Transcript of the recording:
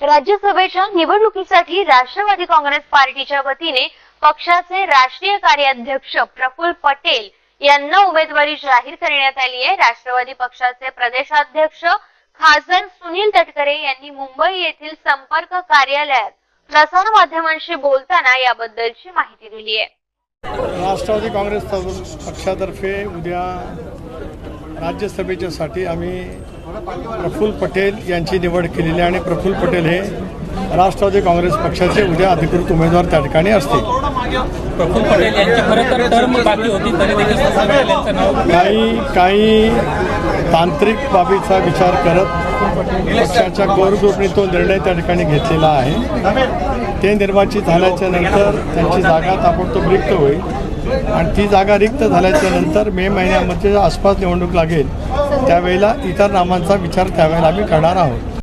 राज्यसभेच्या निवडणुकीसाठी राष्ट्रवादी काँग्रेस पार्टीच्या वतीने पक्षाचे राष्ट्रीय कार्याध्यक्ष प्रफुल्ल पटेल यांना उमेदवारी जाहीर करण्यात आली आहे. राष्ट्रवादी पक्षाचे प्रदेशाध्यक्ष खासदार सुनील तटकरे यांनी मुंबई येथील संपर्क कार्यालयात प्रसार माध्यमांशी बोलताना याबद्दलची माहिती दिली आहे. राष्ट्रवादी काँग्रेस पक्षातर्फे उद्या राज्यसभेच्यासाठी आम्ही प्रफुल्ल पटेल यांची निवड केलेली आहे आणि प्रफुल्ल पटेल हे राष्ट्रवादी काँग्रेस पक्षाचे उद्या अधिकृत उमेदवार त्या ठिकाणी असतील. प्रफुल्ल पटेल यांची खरं तर टर्म बाकी होती तरी देखील काही काही तांत्रिक बाबीचा विचार करत पक्षाच्या कोर ग्रुपने तो निर्णय त्या ठिकाणी घेतलेला आहे. ते निर्वाचित झाल्याच्यानंतर त्यांची जागा ताबडतोब रिक्त होईल. आणि ती जागा रिक्त झाल्याच्यानंतर मे महिन्यामध्ये आसपास निवडणूक लागेल त्यावेळेला इतर नामांचा विचार त्यावेळेला आम्ही करणार आहोत.